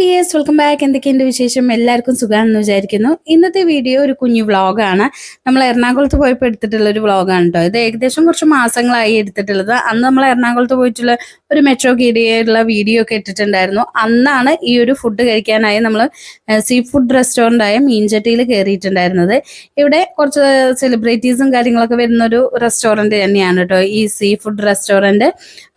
Dears welcome back എന്തൊക്കെയുണ്ട് വിശേഷം? എല്ലാവർക്കും സുഖമാണെന്ന് വിചാരിക്കുന്നു. ഇന്നത്തെ വീഡിയോ ഒരു കുഞ്ഞു വ്ളോഗാണ് നമ്മൾ എറണാകുളത്ത് പോയപ്പോൾ എടുത്തിട്ടുള്ള ഒരു വ്ളോഗാണ് കേട്ടോ ഇത് ഏകദേശം കുറച്ച് മാസങ്ങളായി എടുത്തിട്ടുള്ളത്. അന്ന് നമ്മൾ എറണാകുളത്ത് പോയിട്ടുള്ള ഒരു മെട്രോ കീടിയുള്ള വീഡിയോ ഒക്കെ ഇട്ടിട്ടുണ്ടായിരുന്നു. അന്നാണ് ഈ ഒരു ഫുഡ് കഴിക്കാനായി നമ്മൾ സീ ഫുഡ് റെസ്റ്റോറന്റ് ആയ മീൻചട്ടിയിൽ കയറിയിട്ടുണ്ടായിരുന്നത്. ഇവിടെ കുറച്ച് സെലിബ്രിറ്റീസും കാര്യങ്ങളൊക്കെ വരുന്ന ഒരു റെസ്റ്റോറന്റ് തന്നെയാണ് കേട്ടോ ഈ സീ ഫുഡ് റെസ്റ്റോറന്റ്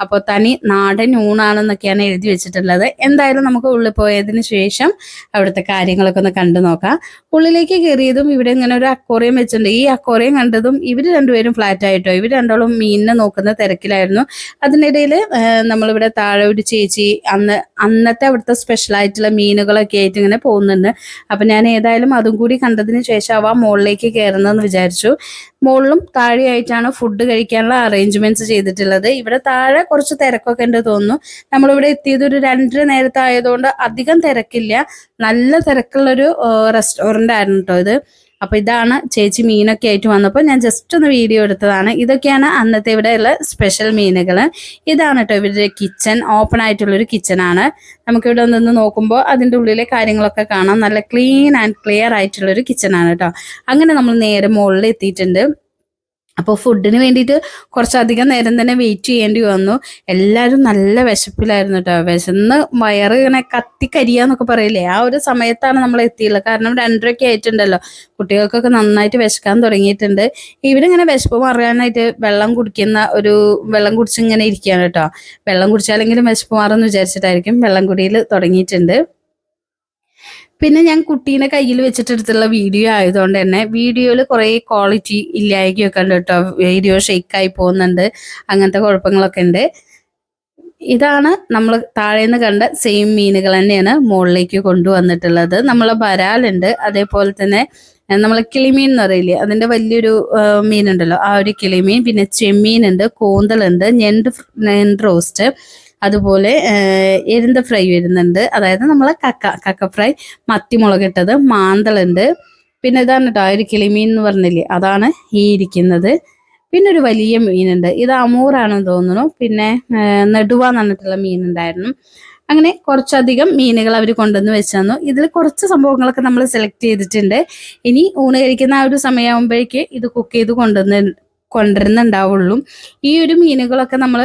അപ്പോൾ തനി നാടൻ ഊണാണെന്നൊക്കെയാണ് എഴുതി വെച്ചിട്ടുള്ളത്. എന്തായാലും നമുക്ക് ഉള്ളിൽ പോയതിന് ശേഷം അവിടുത്തെ കാര്യങ്ങളൊക്കെ ഒന്ന് കണ്ടു നോക്കാം. ഉള്ളിലേക്ക് കയറിയതും ഇവിടെ ഇങ്ങനെ ഒരു അക്കോറിയം വെച്ചിട്ടുണ്ട്. ഈ അക്കോറിയം കണ്ടതും ഇവർ രണ്ടുപേരും ഫ്ലാറ്റ് ആയിട്ടോ ഇവർ രണ്ടോളം മീനിനെ നോക്കുന്ന തിരക്കിലായിരുന്നു. അതിനിടയിൽ നമ്മളിവിടെ താഴെ ഒരു ചേച്ചി അന്ന് അന്നത്തെ അവിടുത്തെ സ്പെഷ്യൽ ആയിട്ടുള്ള മീനുകളൊക്കെ ആയിട്ട് ഇങ്ങനെ പോകുന്നുണ്ട്. അപ്പം ഞാൻ ഏതായാലും അതും കൂടി കണ്ടതിന് ശേഷം അവ മുകളിലേക്ക് കയറുന്നതെന്ന് വിചാരിച്ചു. മുകളിലും താഴെയായിട്ടാണ് ഫുഡ് കഴിക്കാനുള്ള അറേഞ്ച്മെന്റ്സ് ചെയ്തിട്ടുള്ളത്. ഇവിടെ താഴെ കുറച്ച് തിരക്കൊക്കെ ഉണ്ട് തോന്നുന്നു. നമ്മളിവിടെ എത്തിയത് ഒരു രണ്ടര നേരത്തെ ആയതുകൊണ്ട് അധികം തിരക്കില്ല. നല്ല തിരക്കുള്ളൊരു റെസ്റ്റോറന്റ് ആയിരുന്നു കേട്ടോ ഇത്. അപ്പൊ ഇതാണ് ചേച്ചി മീനൊക്കെ ആയിട്ട് വന്നപ്പോൾ ഞാൻ ജസ്റ്റ് ഒന്ന് വീഡിയോ എടുത്തതാണ്. ഇതൊക്കെയാണ് അന്നത്തെ ഇവിടെയുള്ള സ്പെഷ്യൽ മീനുകൾ ഇതാണ് കേട്ടോ ഇവരുടെ കിച്ചൺ ഓപ്പൺ ആയിട്ടുള്ളൊരു കിച്ചൺ ആണ്. നമുക്കിവിടെ നിന്ന് നോക്കുമ്പോൾ അതിന്റെ ഉള്ളിലെ കാര്യങ്ങളൊക്കെ കാണാം. നല്ല ക്ലീൻ ആൻഡ് ക്ലിയർ ആയിട്ടുള്ളൊരു ആണ് കേട്ടോ അങ്ങനെ നമ്മൾ നേരെ മുകളിൽ എത്തിയിട്ടുണ്ട് അപ്പോൾ ഫുഡിന് വേണ്ടിയിട്ട് കുറച്ചധികം നേരം തന്നെ വെയിറ്റ് ചെയ്യേണ്ടി വന്നു. എല്ലാവരും നല്ല വിശപ്പിലായിരുന്നു കേട്ടോ വിശന്ന് വയറ് ഇങ്ങനെ കത്തിക്കരിയാന്നൊക്കെ പറയില്ലേ? ആ ഒരു സമയത്താണ് നമ്മൾ എത്തിയുള്ളത്. കാരണം രണ്ടരയൊക്കെ ആയിട്ടുണ്ടല്ലോ. കുട്ടികൾക്കൊക്കെ നന്നായിട്ട് വിശക്കാൻ തുടങ്ങിയിട്ടുണ്ട്. ഇവരിങ്ങനെ വിശപ്പ് മാറാനായിട്ട് വെള്ളം കുടിക്കുന്ന ഒരു വെള്ളം കുടിച്ചിങ്ങനെ ഇരിക്കുകയാണ് കേട്ടോ വെള്ളം കുടിച്ചാലെങ്കിലും വിശപ്പ് മാറുമെന്ന് വിചാരിച്ചിട്ടായിരിക്കും വെള്ളം കുടിയിൽ തുടങ്ങിയിട്ടുണ്ട്. പിന്നെ ഞാൻ കുട്ടീനെ കയ്യിൽ വെച്ചിട്ടെടുത്തുള്ള വീഡിയോ ആയതുകൊണ്ട് തന്നെ വീഡിയോയിൽ കുറേ ക്വാളിറ്റി ഇല്ലായ്കയൊക്കെ ഉണ്ട് കേട്ടോ. വീഡിയോ ഷെയ്ക്കായി പോകുന്നുണ്ട്. അങ്ങനത്തെ കുഴപ്പങ്ങളൊക്കെ ഉണ്ട്. ഇതാണ് നമ്മൾ താഴേന്ന് കണ്ട സെയിം മീനുകൾ തന്നെയാണ് മുകളിലേക്ക് കൊണ്ടുവന്നിട്ടുള്ളത്. നമ്മൾ വരാലുണ്ട്. അതേപോലെ തന്നെ നമ്മൾ കിളിമീൻ എന്ന് പറയില്ലേ അതിന്റെ വലിയൊരു മീനുണ്ടല്ലോ. ആ ഒരു കിളിമീൻ പിന്നെ ചെമ്മീൻ ഉണ്ട് കൂന്തലുണ്ട് ഞണ്ട് ഞണ്ട് റോസ്റ്റ് അതുപോലെ എരുന്ത ഫ്രൈ വരുന്നുണ്ട്. അതായത് നമ്മൾ കക്ക കക്ക ഫ്രൈ മത്തി ഇട്ടത് മാന്തളുണ്ട്. പിന്നെ ഇതാണ് കേട്ടോ ഒരു കിളിമീൻ എന്ന് പറഞ്ഞില്ലേ അതാണ് ഈ ഇരിക്കുന്നത്. പിന്നെ ഒരു വലിയ മീനുണ്ട്. ഇത് അമൂറാണെന്ന് തോന്നുന്നു. പിന്നെ നെടുവ എന്ന് പറഞ്ഞിട്ടുള്ള മീനുണ്ടായിരുന്നു. അങ്ങനെ കുറച്ചധികം മീനുകൾ അവർ കൊണ്ടുവന്ന് വെച്ചു ഇതിൽ കുറച്ച് സംഭവങ്ങളൊക്കെ നമ്മൾ സെലക്ട് ചെയ്തിട്ടുണ്ട്. ഇനി ഊണ് കഴിക്കുന്ന ആ ഒരു സമയമാകുമ്പോഴേക്ക് ഇത് കുക്ക് ചെയ്ത് കൊണ്ടുവന്ന് കൊണ്ടുവരുന്നുണ്ടാവുള്ളൂ. ഈ ഒരു മീനുകളൊക്കെ നമ്മൾ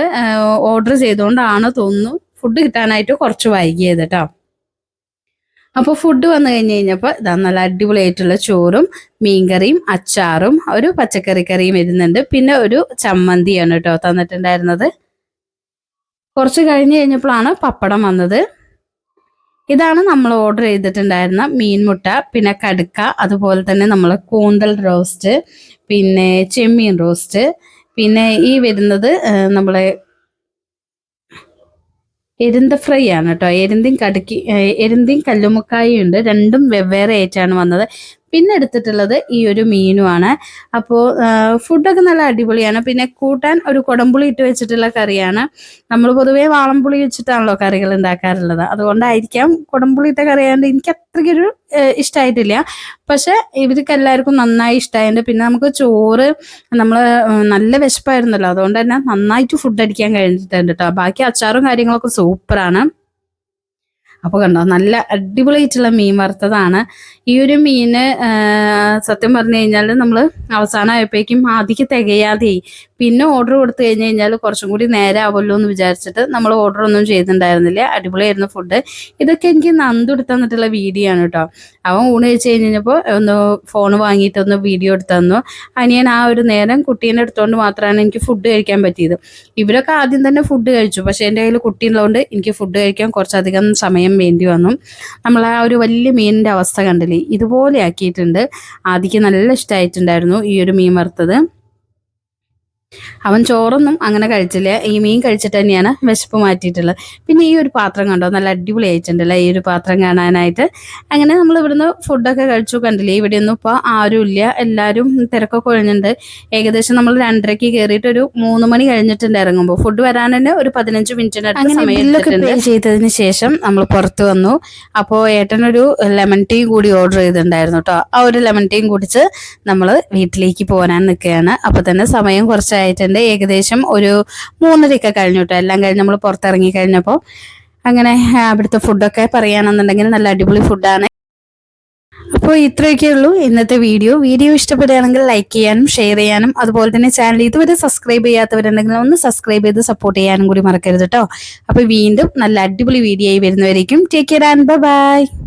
ഓർഡർ ചെയ്തുകൊണ്ടാണ് തോന്നുന്നു ഫുഡ് കിട്ടാനായിട്ട് കുറച്ച് വൈകിയത് കേട്ടോ അപ്പോൾ ഫുഡ് വന്നു കഴിഞ്ഞ് കഴിഞ്ഞപ്പോൾ ഇതാ നല്ല അടിപൊളിയായിട്ടുള്ള ചോറും മീൻകറിയും അച്ചാറും ഒരു പച്ചക്കറി കറിയും വരുന്നുണ്ട്. പിന്നെ ഒരു ചമ്മന്തിയാണ് കേട്ടോ തന്നിട്ടുണ്ടായിരുന്നത്. കുറച്ച് കഴിഞ്ഞ് കഴിഞ്ഞപ്പോഴാണ് പപ്പടം വന്നത്. ഇതാണ് നമ്മൾ ഓർഡർ ചെയ്തിട്ടുണ്ടായിരുന്ന മീൻമുട്ട പിന്നെ കടുക്ക അതുപോലെ തന്നെ നമ്മൾ കൂന്തൽ റോസ്റ്റ് പിന്നെ ചെമ്മീൻ റോസ്റ്റ് പിന്നെ ഈ വരുന്നത് നമ്മളെ എരുന്ത ഫ്രൈ ആണ് കേട്ടോ. എരുന്തിയും കടുക്കി എരുന്തിയും കല്ലുമുക്കായും ഉണ്ട്. രണ്ടും വെവ്വേറെ ആയിട്ടാണ് വന്നത്. പിന്നെ എടുത്തിട്ടുള്ളത് ഈ ഒരു മീനുമാണ് അപ്പോൾ ഫുഡൊക്കെ നല്ല അടിപൊളിയാണ്. പിന്നെ കൂട്ടാൻ ഒരു കുടംപുളി ഇട്ട് വെച്ചിട്ടുള്ള കറിയാണ്. നമ്മൾ പൊതുവേ വാളംപുളി വെച്ചിട്ടാണല്ലോ കറികൾ ഉണ്ടാക്കാറുള്ളത്. അതുകൊണ്ടായിരിക്കാം കുടംപുളി ഇട്ട കറിയാണ്ട് എനിക്ക് അത്രയ്ക്കൊരു ഇഷ്ടമായിട്ടില്ല പക്ഷെ ഇവർക്ക് എല്ലാവർക്കും നന്നായി ഇഷ്ടമായിട്ടുണ്ട് പിന്നെ നമുക്ക് ചോറ് നമ്മൾ നല്ല വിശപ്പായിരുന്നല്ലോ. അതുകൊണ്ട് തന്നെ നന്നായിട്ട് ഫുഡ് അടിക്കാൻ കഴിഞ്ഞിട്ടുണ്ട് കേട്ടോ. ബാക്കി അച്ചാറും കാര്യങ്ങളൊക്കെ സൂപ്പറാണ് അപ്പോൾ കണ്ടോ നല്ല അടിപൊളിയായിട്ടുള്ള മീൻ വറുത്തതാണ്. ഈ ഒരു മീന് സത്യം പറഞ്ഞു കഴിഞ്ഞാൽ നമ്മൾ അവസാനമായപ്പോഴേക്കും ആദ്യം തികയാതെ പിന്നെ ഓർഡർ കൊടുത്തു കഴിഞ്ഞ് കഴിഞ്ഞാൽ കുറച്ചും കൂടി നേരെ ആവുമല്ലോ എന്ന് വിചാരിച്ചിട്ട് നമ്മൾ ഓർഡർ ഒന്നും ചെയ്തിട്ടുണ്ടായിരുന്നില്ല. അടിപൊളിയായിരുന്നു ഫുഡ് ഇതൊക്കെ എനിക്ക് നന്ദു എടുത്തന്നിട്ടുള്ള വീഡിയോ ആണ് കേട്ടോ. അവൻ ഊണ് കഴിച്ച് കഴിഞ്ഞപ്പോൾ ഒന്ന് ഫോൺ വാങ്ങിയിട്ട് ഒന്ന് വീഡിയോ എടുത്തു തന്നു അനിയൻ ആ ഒരു നേരം കുട്ടീനെ എടുത്തുകൊണ്ട് മാത്രമാണ് എനിക്ക് ഫുഡ് കഴിക്കാൻ പറ്റിയത്. ഇവരൊക്കെ ആദ്യം തന്നെ ഫുഡ് കഴിച്ചു. പക്ഷേ എന്റെ കയ്യിൽ കുട്ടിയുള്ളതുകൊണ്ട് എനിക്ക് ഫുഡ് കഴിക്കാൻ കുറച്ചധികം സമയം വേണ്ടി വന്നു. നമ്മൾ ആ ഒരു വലിയ മീനിന്റെ അവസ്ഥ കണ്ടില്ലേ? ഇതുപോലെ ആക്കിയിട്ടുണ്ട്. ആദ്യക്ക് നല്ല ഇഷ്ടമായിട്ടുണ്ടായിരുന്നു ഈ ഒരു മീൻ വറുത്തത്. അവൻ ചോറൊന്നും അങ്ങനെ കഴിച്ചില്ല. ഈ മീൻ കഴിച്ചിട്ട് തന്നെയാണ് വിശപ്പ് മാറ്റിയിട്ടുള്ളത്. പിന്നെ ഈ ഒരു പാത്രം കണ്ടോ? നല്ല അടിപൊളി ആയിട്ടുണ്ടല്ലോ? ഈ ഒരു പാത്രം കാണാനായിട്ട്. അങ്ങനെ നമ്മൾ ഇവിടുന്ന് ഫുഡൊക്കെ കഴിച്ചു. കണ്ടില്ലേ? ഇവിടെ ഒന്നും ഇപ്പോൾ ആരുമില്ല. എല്ലാവരും തിരക്കൊക്കെ ഒഴിഞ്ഞിട്ടുണ്ട്. ഏകദേശം നമ്മൾ രണ്ടരയ്ക്ക് കയറിയിട്ട് ഒരു മൂന്ന് മണി കഴിഞ്ഞിട്ടുണ്ട് ഇറങ്ങുമ്പോൾ. ഫുഡ് വരാൻ തന്നെ ഒരു പതിനഞ്ച് മിനിറ്റിന്റെ അടുത്ത് സമയത്തിട്ടുണ്ട് ചെയ്തതിന് ശേഷം നമ്മൾ പുറത്ത് വന്നു. അപ്പോൾ ഏട്ടനൊരു ലെമൺ ടീ കൂടി ഓർഡർ ചെയ്തിട്ടുണ്ടായിരുന്നു കേട്ടോ ആ ഒരു ലെമൺ ടീയും കുടിച്ച് നമ്മൾ വീട്ടിലേക്ക് പോരാൻ നിൽക്കുകയാണ്. അപ്പോൾ തന്നെ സമയം കുറച്ചായിട്ടുണ്ട് ഏകദേശം ഒരു മൂന്നരയൊക്കെ കഴിഞ്ഞു കേട്ടോ. എല്ലാം കഴിഞ്ഞ് നമ്മൾ പുറത്തിറങ്ങി കഴിഞ്ഞപ്പോൾ അങ്ങനെ അവിടുത്തെ ഫുഡൊക്കെ പറയുകയാണെന്നുണ്ടെങ്കിൽ നല്ല അടിപൊളി ഫുഡാണ് അപ്പോൾ ഇത്രയൊക്കെ ഉള്ളൂ ഇന്നത്തെ വീഡിയോ വീഡിയോ ഇഷ്ടപ്പെടുകയാണെങ്കിൽ ലൈക്ക് ചെയ്യാനും ഷെയർ ചെയ്യാനും അതുപോലെ തന്നെ ചാനൽ ഇതുവരെ സബ്സ്ക്രൈബ് ചെയ്യാത്തവരുണ്ടെങ്കിൽ ഒന്ന് സബ്സ്ക്രൈബ് ചെയ്ത് സപ്പോർട്ട് ചെയ്യാനും കൂടി മറക്കരുത് കേട്ടോ. അപ്പോൾ വീണ്ടും നല്ല അടിപൊളി വീഡിയോ ആയി വരുന്നവരേക്കും. Take care and bye